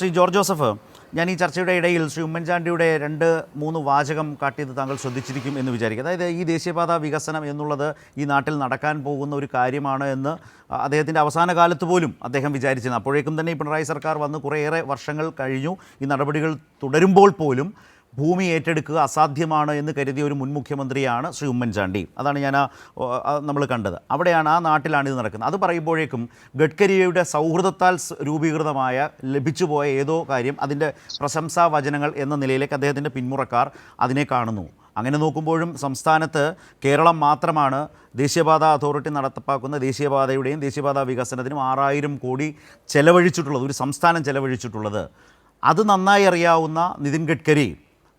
Shri George Joseph ഞാൻ ഈ ചർച്ചയുടെ ഇടയിൽ ശ്രീ ഉമ്മൻചാണ്ടിയുടെ രണ്ട് മൂന്ന് വാചകം കാട്ടിയത് താങ്കൾ ശ്രദ്ധിച്ചിരിക്കും എന്ന് വിചാരിക്കും. അതായത് ഈ ദേശീയപാത വികസനം എന്നുള്ളത് ഈ നാട്ടിൽ നടക്കാൻ പോകുന്ന ഒരു കാര്യമാണ് എന്ന് അദ്ദേഹത്തിന്റെ അവസാന കാലത്ത് പോലും അദ്ദേഹം വിചാരിച്ചിരുന്നു. അപ്പോഴേക്കും തന്നെ ഈ പിണറായി സർക്കാർ വന്ന് കുറേയേറെ വർഷങ്ങൾ കഴിഞ്ഞു. ഈ നടപടികൾ തുടരുമ്പോൾ പോലും ഭൂമി ഏറ്റെടുക്കുക അസാധ്യമാണ് എന്ന് കരുതിയ ഒരു മുൻ മുഖ്യമന്ത്രിയാണ് ശ്രീ ഉമ്മൻചാണ്ടി. അതാണ് ഞാൻ നമ്മൾ കണ്ടത്. അവിടെയാണ് ആ നാട്ടിലാണ് ഇത് നടക്കുന്നത്. അത് പറയുമ്പോഴേക്കും ഗഡ്കരിയുടെ സൗഹൃദത്താൽ രൂപീകൃതമായ ലഭിച്ചുപോയ ഏതോ കാര്യം അതിന്റെ പ്രശംസാ വചനങ്ങൾ എന്ന നിലയിലേക്ക് അദ്ദേഹത്തിന്റെ പിന്മുറക്കാർ അതിനെ കാണുന്നു. അങ്ങനെ നോക്കുമ്പോഴും സംസ്ഥാനത്ത് കേരളം മാത്രമാണ് ദേശീയപാത അതോറിറ്റി നടപ്പാക്കുന്ന ദേശീയപാതയുടെയും ദേശീയപാത വികസനത്തിനും ആറായിരം കോടി ചെലവഴിച്ചിട്ടുള്ളത് ഒരു സംസ്ഥാനം ചെലവഴിച്ചിട്ടുള്ളത്. അത് നന്നായി അറിയാവുന്ന നിതിൻ ഗഡ്കരി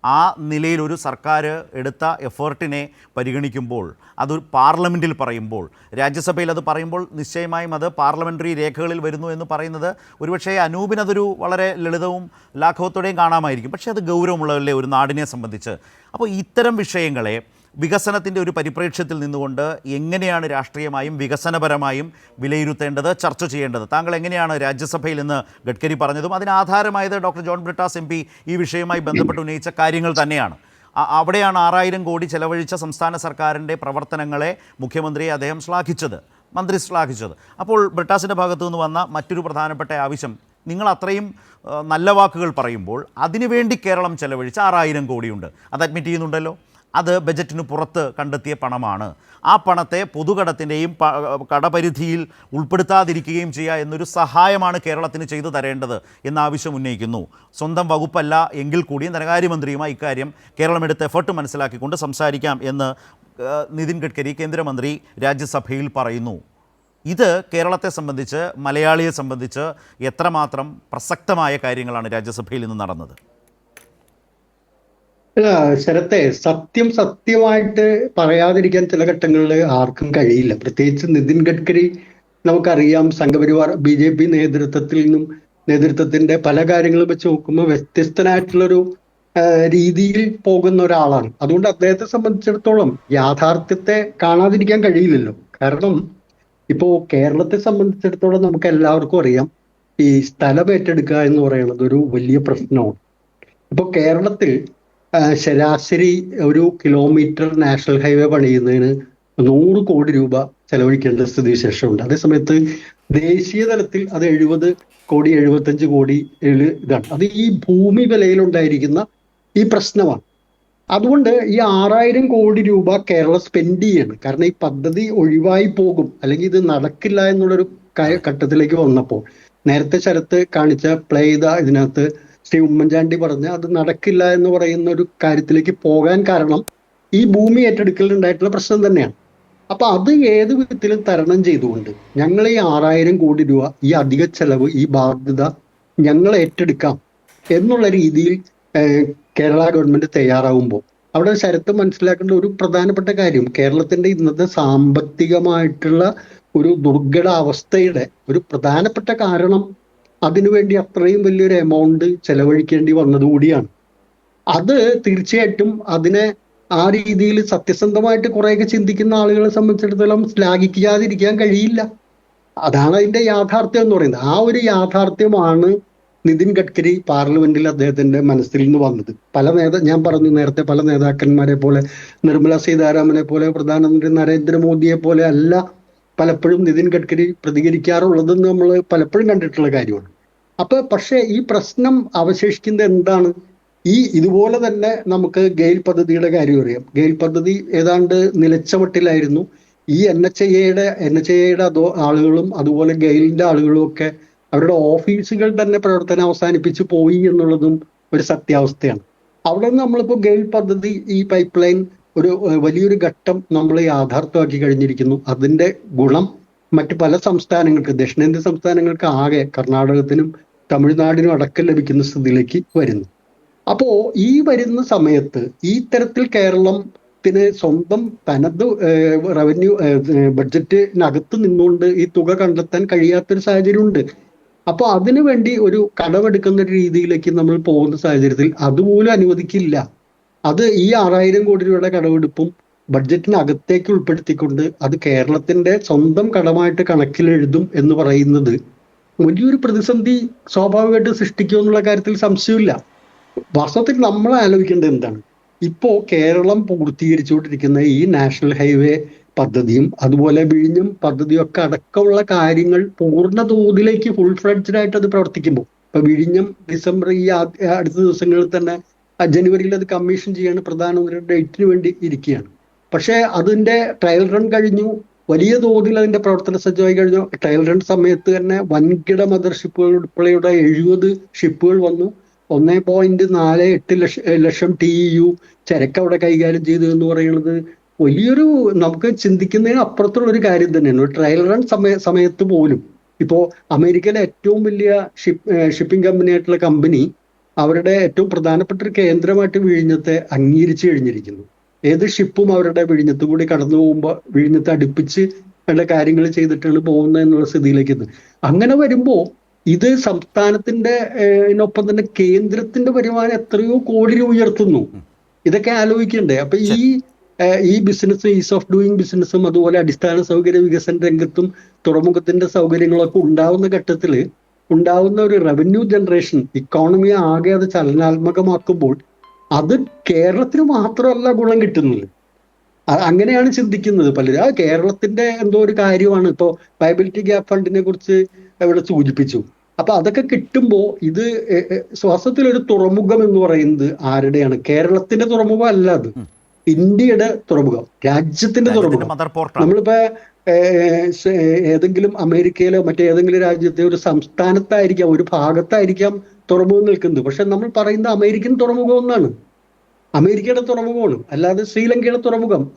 ആ നിലയിൽ ഒരു സർക്കാർ എടുത്ത എഫേർട്ടിനെ പരിഗണിക്കുമ്പോൾ അത് പാർലമെന്റിൽ പറയുമ്പോൾ രാജ്യസഭയിൽ അത് പറയുമ്പോൾ നിശ്ചയമായും അത് പാർലമെന്ററി രേഖകളിൽ വരുന്നു എന്ന് പറയുന്നത് ഒരുപക്ഷേ അനൂപിനതൊരു വളരെ ലളിതവും ലാഘവത്തോടെയും കാണാമായിരിക്കും. പക്ഷേ അത് ഗൗരവമുള്ളതല്ലേ ഒരു നാടിനെ സംബന്ധിച്ച്? അപ്പോൾ ഇത്തരം വിഷയങ്ങളെ വികസനത്തിന്റെ ഒരു പരിപ്രേക്ഷ്യത്തിൽ നിന്നുകൊണ്ട് എങ്ങനെയാണ് രാഷ്ട്രീയമായും വികസനപരമായും വിലയിരുത്തേണ്ടത് ചർച്ച ചെയ്യേണ്ടത്? താങ്കൾ എങ്ങനെയാണ് രാജ്യസഭയിൽ നിന്ന് ഗഡ്കരി പറഞ്ഞതും? അതിന് ആധാരമായത് ഡോക്ടർ ജോൺ ബ്രിട്ടാസ് എം ഈ വിഷയവുമായി ബന്ധപ്പെട്ട് ഉന്നയിച്ച കാര്യങ്ങൾ തന്നെയാണ്. അവിടെയാണ് ആറായിരം കോടി ചെലവഴിച്ച സംസ്ഥാന സർക്കാരിന്റെ പ്രവർത്തനങ്ങളെ മുഖ്യമന്ത്രിയെ അദ്ദേഹം ശ്ലാഘിച്ചത് മന്ത്രി ശ്ലാഘിച്ചത്. അപ്പോൾ ബ്രിട്ടാസിന്റെ ഭാഗത്തു നിന്ന് വന്ന മറ്റൊരു പ്രധാനപ്പെട്ട ആവശ്യം നിങ്ങൾ അത്രയും നല്ല വാക്കുകൾ പറയുമ്പോൾ അതിനുവേണ്ടി കേരളം ചെലവഴിച്ച ആറായിരം കോടിയുണ്ട്. അത് അഡ്മിറ്റ് ചെയ്യുന്നുണ്ടല്ലോ. അത് ബജറ്റിന് പുറത്ത് കണ്ടെത്തിയ പണമാണ്. ആ പണത്തെ പൊതുകടത്തിന്റെയും കടപരിധിയിൽ ഉൾപ്പെടുത്താതിരിക്കുകയും ചെയ്യുക എന്നൊരു സഹായമാണ് കേരളത്തിന് ചെയ്തു തരേണ്ടത് എന്ന ആവശ്യം ഉന്നയിക്കുന്നു. സ്വന്തം വകുപ്പല്ല എങ്കിൽ കൂടിയും ധനകാര്യമന്ത്രിയുമായി ഇക്കാര്യം കേരളം എടുത്ത എഫേർട്ട് മനസ്സിലാക്കിക്കൊണ്ട് സംസാരിക്കാം എന്ന് നിതിൻ ഗഡ്കരി കേന്ദ്രമന്ത്രി രാജ്യസഭയിൽ പറയുന്നു. ഇത് കേരളത്തെ സംബന്ധിച്ച് മലയാളിയെ സംബന്ധിച്ച് എത്രമാത്രം പ്രസക്തമായ കാര്യങ്ങളാണ് രാജ്യസഭയിൽ നിന്ന് നടന്നത്. ശരത്തെ സത്യം സത്യമായിട്ട് പറയാതിരിക്കാൻ ചില ഘട്ടങ്ങളിൽ ആർക്കും കഴിയില്ല. പ്രത്യേകിച്ച് നിതിൻ ഗഡ്കരി നമുക്കറിയാം സംഘപരിവാർ ബി ജെ പി നേതൃത്വത്തിൽ നിന്നും നേതൃത്വത്തിന്റെ പല കാര്യങ്ങളും വെച്ച് നോക്കുമ്പോൾ വ്യത്യസ്തനായിട്ടുള്ളൊരു രീതിയിൽ പോകുന്ന ഒരാളാണ്. അതുകൊണ്ട് അദ്ദേഹത്തെ സംബന്ധിച്ചിടത്തോളം യാഥാർത്ഥ്യത്തെ കാണാതിരിക്കാൻ കഴിയില്ലല്ലോ. കാരണം ഇപ്പോ കേരളത്തെ സംബന്ധിച്ചിടത്തോളം നമുക്ക് എല്ലാവർക്കും അറിയാം ഈ സ്ഥലം ഏറ്റെടുക്കുക എന്ന് പറയുന്നത് ഒരു വലിയ പ്രശ്നമാണ്. ഇപ്പൊ കേരളത്തിൽ ശരാശരി ഒരു കിലോമീറ്റർ നാഷണൽ ഹൈവേ പണിയുന്നതിന് നൂറ് കോടി രൂപ ചെലവഴിക്കേണ്ട സ്ഥിതി സ്ഥിതിവിശേഷമുണ്ട്. അതേസമയത്ത് ദേശീയ തലത്തിൽ അത് എഴുപത് കോടി എഴുപത്തഞ്ച് കോടി ഇതാണ്. അത് ഈ ഭൂമി വിലയിലുണ്ടായിരിക്കുന്ന ഈ പ്രശ്നമാണ്. അതുകൊണ്ട് ഈ ആറായിരം കോടി രൂപ കേരളം സ്പെൻഡ് ചെയ്യണം. കാരണം ഈ പദ്ധതി ഒഴിവായി പോകും. അല്ലെങ്കിൽ ഇത് നടക്കില്ല എന്നുള്ളൊരു ഘട്ടത്തിലേക്ക് വന്നപ്പോൾ നേരത്തെ ശരത്ത് കാണിച്ച പ്ലേ ചെയ്ത ഇതിനകത്ത് ശ്രീ ഉമ്മൻചാണ്ടി പറഞ്ഞ അത് നടക്കില്ല എന്ന് പറയുന്ന ഒരു കാര്യത്തിലേക്ക് പോകാൻ കാരണം ഈ ഭൂമി ഏറ്റെടുക്കലുണ്ടായിട്ടുള്ള പ്രശ്നം തന്നെയാണ്. അപ്പൊ അത് ഏത് വിധത്തിലും തരണം ചെയ്തുകൊണ്ട് ഞങ്ങൾ ഈ ആറായിരം കോടി രൂപ ഈ അധിക ചെലവ് ഈ ബാധ്യത ഞങ്ങൾ ഏറ്റെടുക്കാം എന്നുള്ള രീതിയിൽ കേരള ഗവൺമെന്റ് തയ്യാറാവുമ്പോൾ അവിടെ ശരത്ത് മനസ്സിലാക്കേണ്ട ഒരു പ്രധാനപ്പെട്ട കാര്യം കേരളത്തിന്റെ ഇന്നത്തെ സാമ്പത്തികമായിട്ടുള്ള ഒരു ദുർഘട അവസ്ഥയുടെ ഒരു പ്രധാനപ്പെട്ട കാരണം അതിനുവേണ്ടി അത്രയും വലിയൊരു എമൗണ്ട് ചെലവഴിക്കേണ്ടി വന്നതുകൂടിയാണ് അത് തീർച്ചയായിട്ടും അതിനെ ആ രീതിയിൽ സത്യസന്ധമായിട്ട് കുറേയൊക്കെ ചിന്തിക്കുന്ന ആളുകളെ സംബന്ധിച്ചിടത്തോളം ശ്ലാഘിക്കാതിരിക്കാൻ കഴിയില്ല. അതാണ് അതിന്റെ യാഥാർത്ഥ്യം എന്ന് പറയുന്നത്. ആ ഒരു യാഥാർത്ഥ്യമാണ് നിതിൻ ഗഡ്കരി പാർലമെന്റിൽ അദ്ദേഹത്തിന്റെ മനസ്സിൽ നിന്ന് വന്നത്. പല നേതാ ഞാൻ പറഞ്ഞു നേരത്തെ പല നേതാക്കന്മാരെ പോലെ നിർമ്മല സീതാരാമനെ പോലെ പ്രധാനമന്ത്രി നരേന്ദ്രമോദിയെ പോലെ അല്ല പലപ്പോഴും നിതിൻ ഗഡ്കരി പ്രതികരിക്കാറുള്ളതെന്ന് നമ്മൾ പലപ്പോഴും കണ്ടിട്ടുള്ള കാര്യമാണ്. അപ്പൊ പക്ഷേ ഈ പ്രശ്നം അവശേഷിക്കുന്നത് എന്താണ്? ഈ ഇതുപോലെ തന്നെ നമുക്ക് ഗെയിൽ പദ്ധതിയുടെ കാര്യം അറിയാം. ഗെയിൽ പദ്ധതി ഏതാണ്ട് നിലച്ചവട്ടിലായിരുന്നു. ഈ എൻ എച്ച് എയുടെ എൻ എച്ച് എയുടെ അതോ ആളുകളും അതുപോലെ ഗെയിലിന്റെ ആളുകളും ഒക്കെ അവരുടെ ഓഫീസുകൾ തന്നെ പ്രവർത്തനം അവസാനിപ്പിച്ച് പോയി എന്നുള്ളതും ഒരു സത്യാവസ്ഥയാണ്. അവിടെ നിന്ന് നമ്മളിപ്പോൾ ഗെയിൽ പദ്ധതി ഈ പൈപ്പ് ലൈൻ ഒരു വലിയൊരു ഘട്ടം നമ്മൾ യാഥാർത്ഥ്യമാക്കി കഴിഞ്ഞിരിക്കുന്നു. അതിന്റെ ഗുണം മറ്റു പല സംസ്ഥാനങ്ങൾക്ക് ദക്ഷിണേന്ത്യൻ സംസ്ഥാനങ്ങൾക്ക് ആകെ കർണാടകത്തിനും തമിഴ്നാടിനും അടക്കം ലഭിക്കുന്ന സ്ഥിതിയിലേക്ക് വരുന്നു. അപ്പോ ഈ വരുന്ന സമയത്ത് ഈ തരത്തിൽ കേരളത്തിന് സ്വന്തം തനത് റവന്യൂ ബഡ്ജറ്റിനകത്ത് നിന്നുകൊണ്ട് ഈ തുക കണ്ടെത്താൻ കഴിയാത്തൊരു സാഹചര്യമുണ്ട്. അപ്പൊ അതിനു വേണ്ടി ഒരു കടമെടുക്കുന്ന രീതിയിലേക്ക് നമ്മൾ പോകുന്ന സാഹചര്യത്തിൽ അതുപോലും അനുവദിക്കില്ല. അത് ഈ ആറായിരം കോടി രൂപയുടെ കടമെടുപ്പും ബഡ്ജറ്റിനകത്തേക്ക് ഉൾപ്പെടുത്തിക്കൊണ്ട് അത് കേരളത്തിന്റെ സ്വന്തം കടമായിട്ട് കണക്കിലെഴുതും എന്ന് പറയുന്നത് വലിയൊരു പ്രതിസന്ധി സ്വാഭാവികമായിട്ട് സൃഷ്ടിക്കുമെന്നുള്ള കാര്യത്തിൽ സംശയമില്ല. വാസ്തവത്തിൽ നമ്മൾ ആലോചിക്കേണ്ടത് എന്താണ്? ഇപ്പോൾ കേരളം പൂർത്തീകരിച്ചുകൊണ്ടിരിക്കുന്ന ഈ നാഷണൽ ഹൈവേ പദ്ധതിയും അതുപോലെ വിഴിഞ്ഞും പദ്ധതിയും ഒക്കെ അടക്കമുള്ള കാര്യങ്ങൾ പൂർണ തോതിലേക്ക് ഫുൾ ഫ്ലഡ്ജഡ് ആയിട്ട് അത് പ്രവർത്തിക്കുമ്പോൾ. ഇപ്പൊ വിഴിഞ്ഞം ഡിസംബർ ഈ അടുത്ത ദിവസങ്ങളിൽ തന്നെ ജനുവരിയിൽ അത് കമ്മീഷൻ ചെയ്യാണ് പ്രധാനമന്ത്രിയുടെ ഡേറ്റിന് വേണ്ടി ഇരിക്കുകയാണ്. പക്ഷേ അതിന്റെ ട്രയൽ റൺ കഴിഞ്ഞു. വലിയ തോതിൽ അതിന്റെ പ്രവർത്തന സജ്ജമായി കഴിഞ്ഞു. ട്രയൽ റൺ സമയത്ത് തന്നെ വൻകിട മദർഷിപ്പുകൾ ഉൾപ്പെടെയുള്ള എഴുപത് ഷിപ്പുകൾ വന്നു. ഒന്നേ പോയിന്റ് നാല് എട്ട് ലക്ഷം ലക്ഷം ടി യു ചരക്ക് അവിടെ കൈകാര്യം ചെയ്തു എന്ന് പറയുന്നത് വലിയൊരു നമുക്ക് ചിന്തിക്കുന്നതിന് അപ്പുറത്തുള്ള ഒരു കാര്യം തന്നെയാണ്. ട്രയൽ റൺ സമയ സമയത്ത് പോലും ഇപ്പോൾ അമേരിക്കയിലെ ഏറ്റവും വലിയ ഷിപ്പ് ഷിപ്പിംഗ് കമ്പനി ആയിട്ടുള്ള കമ്പനി അവരുടെ ഏറ്റവും പ്രധാനപ്പെട്ട ഒരു കേന്ദ്രമായിട്ട് വിഴിഞ്ഞത്തെ അംഗീകരിച്ചു കഴിഞ്ഞിരിക്കുന്നു. ഏത് ഷിപ്പും അവരുടെ വിഴിഞ്ഞത്ത് കൂടി കടന്നു പോകുമ്പോൾ വിഴിഞ്ഞത്തെ അടുപ്പിച്ച് വേണ്ട കാര്യങ്ങൾ ചെയ്തിട്ടാണ് പോകുന്നത് എന്നുള്ള സ്ഥിതിയിലേക്ക് എത്തുന്നത്. അങ്ങനെ വരുമ്പോൾ ഇത് സംസ്ഥാനത്തിന്റെ ഒപ്പം തന്നെ കേന്ദ്രത്തിന്റെ വരുമാനം എത്രയോ കോടി രൂപ ഉയർത്തുന്നു. ഇതൊക്കെ ആലോചിക്കണ്ടേ? അപ്പൊ ഈ ഈ ബിസിനസ് ഈസ് ഓഫ് ഡൂയിങ് ബിസിനസ്സും അതുപോലെ അടിസ്ഥാന സൗകര്യ വികസന രംഗത്തും തുറമുഖത്തിന്റെ സൗകര്യങ്ങളൊക്കെ ഉണ്ടാവുന്ന ഘട്ടത്തിൽ ഉണ്ടാവുന്ന ഒരു റവന്യൂ ജനറേഷൻ ഇക്കോണമിയെ ആകെ അത് ചലനാത്മകമാക്കുമ്പോൾ അത് കേരളത്തിന് മാത്രമല്ല ഗുണം കിട്ടുന്നത്. അങ്ങനെയാണ് ചിന്തിക്കുന്നത് പലരും. ആ കേരളത്തിന്റെ എന്തോ ഒരു കാര്യമാണ് ഇപ്പോ വയബിലിറ്റി ഗ്യാപ് ഫണ്ടിനെ കുറിച്ച് ഇവിടെ സൂചിപ്പിച്ചു. അപ്പൊ അതൊക്കെ കിട്ടുമ്പോൾ ഇത് ശ്വാസത്തിൽ ഒരു തുറമുഖം എന്ന് പറയുന്നത് ആരുടെയാണ്? കേരളത്തിന്റെ തുറമുഖം അല്ല അത്. ഇന്ത്യയുടെ തുറമുഖം. രാജ്യത്തിന്റെ തുറമുഖം. നമ്മളിപ്പോ ഏതെങ്കിലും അമേരിക്കയിലോ മറ്റേതെങ്കിലും രാജ്യത്തെ ഒരു സംസ്ഥാനത്തായിരിക്കാം ഒരു ഭാഗത്തായിരിക്കാം തുറമുഖം നിൽക്കുന്നത്. പക്ഷെ നമ്മൾ പറയുന്ന അമേരിക്കൻ തുറമുഖം എന്നാണ് അമേരിക്കയുടെ തുറമുഖമാണ്. അല്ലാതെ ശ്രീലങ്കയുടെ തുറമുഖം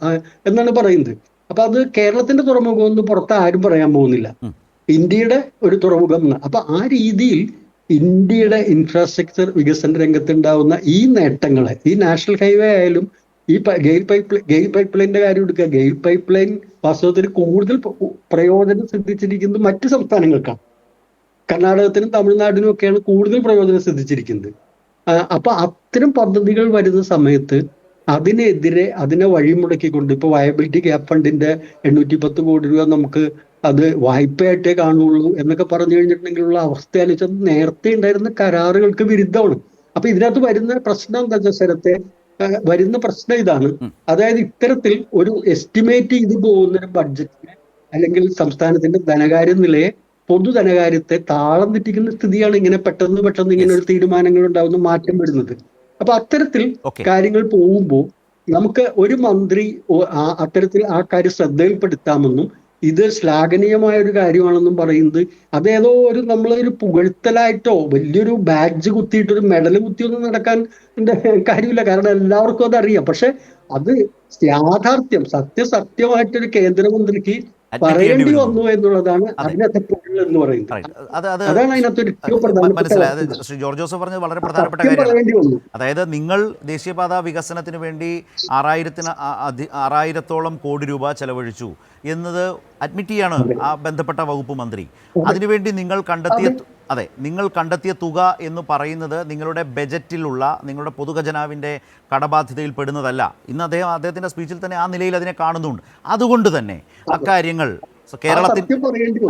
എന്നാണ് പറയുന്നത്. അപ്പൊ അത് കേരളത്തിന്റെ തുറമുഖം ഒന്നും പുറത്ത് ആരും പറയാൻ പോകുന്നില്ല. ഇന്ത്യയുടെ ഒരു തുറമുഖം എന്ന്. അപ്പൊ ആ രീതിയിൽ ഇന്ത്യയുടെ ഇൻഫ്രാസ്ട്രക്ചർ വികസന രംഗത്തുണ്ടാവുന്ന ഈ നേട്ടങ്ങളെ ഈ നാഷണൽ ഹൈവേ ആയാലും ഈ ഗെയിൽ പൈപ്പ് ഗെയിൽ പൈപ്പ് കാര്യം എടുക്കുക. ഗെയിൽ പൈപ്പ് ലൈൻ വാസ്തവത്തിൽ കൂടുതൽ പ്ര- പ്രയോജനം സിദ്ധിച്ചിരിക്കുന്നത് മറ്റ് സംസ്ഥാനങ്ങൾക്കാണ്. കർണാടകത്തിനും തമിഴ്നാടിനും ഒക്കെയാണ് കൂടുതൽ പ്രയോജനം സിദ്ധിച്ചിരിക്കുന്നത്. അപ്പൊ അത്തരം പദ്ധതികൾ വരുന്ന സമയത്ത് അതിനെതിരെ അതിനെ വഴിമുടക്കിക്കൊണ്ട് ഇപ്പൊ വയബിലിറ്റി ഗ്യാപ് ഫണ്ടിന്റെ എണ്ണൂറ്റി പത്ത് കോടി രൂപ നമുക്ക് അത് വായ്പയായിട്ടേ കാണുള്ളൂ എന്നൊക്കെ പറഞ്ഞു കഴിഞ്ഞിട്ടുണ്ടെങ്കിലുള്ള അവസ്ഥ അനുസരിച്ച് നേരത്തെ ഉണ്ടായിരുന്ന കരാറുകൾക്ക് വിരുദ്ധമാണ്. അപ്പൊ ഇതിനകത്ത് വരുന്ന പ്രശ്നം എന്താ വെച്ചാൽ വരുന്ന പ്രശ്നം ഇതാണ്. അതായത് ഇത്തരത്തിൽ ഒരു എസ്റ്റിമേറ്റ് ചെയ്ത് പോകുന്ന ഒരു ബഡ്ജറ്റിനെ അല്ലെങ്കിൽ സംസ്ഥാനത്തിന്റെ ധനകാര്യ നിലയെ പൊതു ധനകാര്യത്തെ താളം തെറ്റിക്കുന്ന സ്ഥിതിയാണ് ഇങ്ങനെ പെട്ടെന്ന് പെട്ടെന്ന് ഇങ്ങനെ ഒരു തീരുമാനങ്ങൾ ഉണ്ടാവുന്ന മാറ്റം വരുന്നത്. അപ്പൊ അത്തരത്തിൽ കാര്യങ്ങൾ പോകുമ്പോൾ നമുക്ക് ഒരു മന്ത്രി അത്തരത്തിൽ ആ കാര്യം ശ്രദ്ധയിൽപ്പെടുത്താമെന്നും ഇത് ശ്ലാഘനീയമായ ഒരു കാര്യമാണെന്നും പറയുന്നത്. അതേതോ ഒരു നമ്മളൊരു പുകഴ്ത്തലായിട്ടോ വലിയൊരു ബാഡ്ജ് കുത്തിയിട്ട് ഒരു മെഡൽ കുത്തിയൊന്നും നടക്കാൻ കാര്യമില്ല. കാരണം എല്ലാവർക്കും അതറിയാം. പക്ഷെ അത് യാഥാർത്ഥ്യം സത്യസത്യമായിട്ടൊരു കേന്ദ്രമന്ത്രിക്ക് പറയേണ്ടി വന്നു എന്നുള്ളതാണ് അതിനകത്തെ പൊരുൾ എന്ന് പറയുന്നത്. അതാണ് അതിനകത്ത് ശ്രീ ജോർജ് ജോസഫ് പറഞ്ഞത് വളരെ പ്രധാനപ്പെട്ട കാര്യമാണ്. അതായത് നിങ്ങൾ ദേശീയപാത വികസനത്തിന് വേണ്ടി ആറായിരത്തിന് ആറായിരത്തോളം കോടി രൂപ ചെലവഴിച്ചു എന്നത് അഡ്മിറ്റ് ചെയ്യാണ് ആ ബന്ധപ്പെട്ട വകുപ്പ് മന്ത്രി. അതിനുവേണ്ടി നിങ്ങൾ കണ്ടെത്തിയ അതെ നിങ്ങൾ കണ്ടെത്തിയ തുക എന്ന് പറയുന്നത് നിങ്ങളുടെ ബജറ്റിലുള്ള നിങ്ങളുടെ പൊതുഖജനാവിന്റെ കടബാധ്യതയിൽ പെടുന്നതല്ല. ഇന്ന് അദ്ദേഹം അദ്ദേഹത്തിന്റെ സ്പീച്ചിൽ തന്നെ ആ നിലയിൽ അതിനെ കാണുന്നുണ്ട്. അതുകൊണ്ട് തന്നെ അക്കാര്യങ്ങൾ കേരളത്തിൽ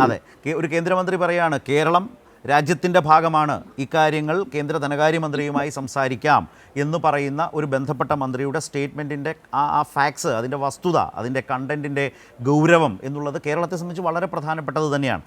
അതെ ഒരു കേന്ദ്രമന്ത്രി പറയാണ് കേരളം രാജ്യത്തിന്റെ ഭാഗമാണ്. ഇക്കാര്യങ്ങൾ കേന്ദ്ര ധനകാര്യമന്ത്രിയുമായി സംസാരിക്കാം എന്ന് പറയുന്ന ഒരു ബന്ധപ്പെട്ട മന്ത്രിയുടെ സ്റ്റേറ്റ്മെന്റിന്റെ ആ ആ ഫാക്സ് അതിന്റെ വസ്തുത അതിന്റെ കണ്ടന്റിന്റെ ഗൗരവം എന്നുള്ളത് കേരളത്തെ സംബന്ധിച്ച് വളരെ പ്രധാനപ്പെട്ടത് തന്നെയാണ്.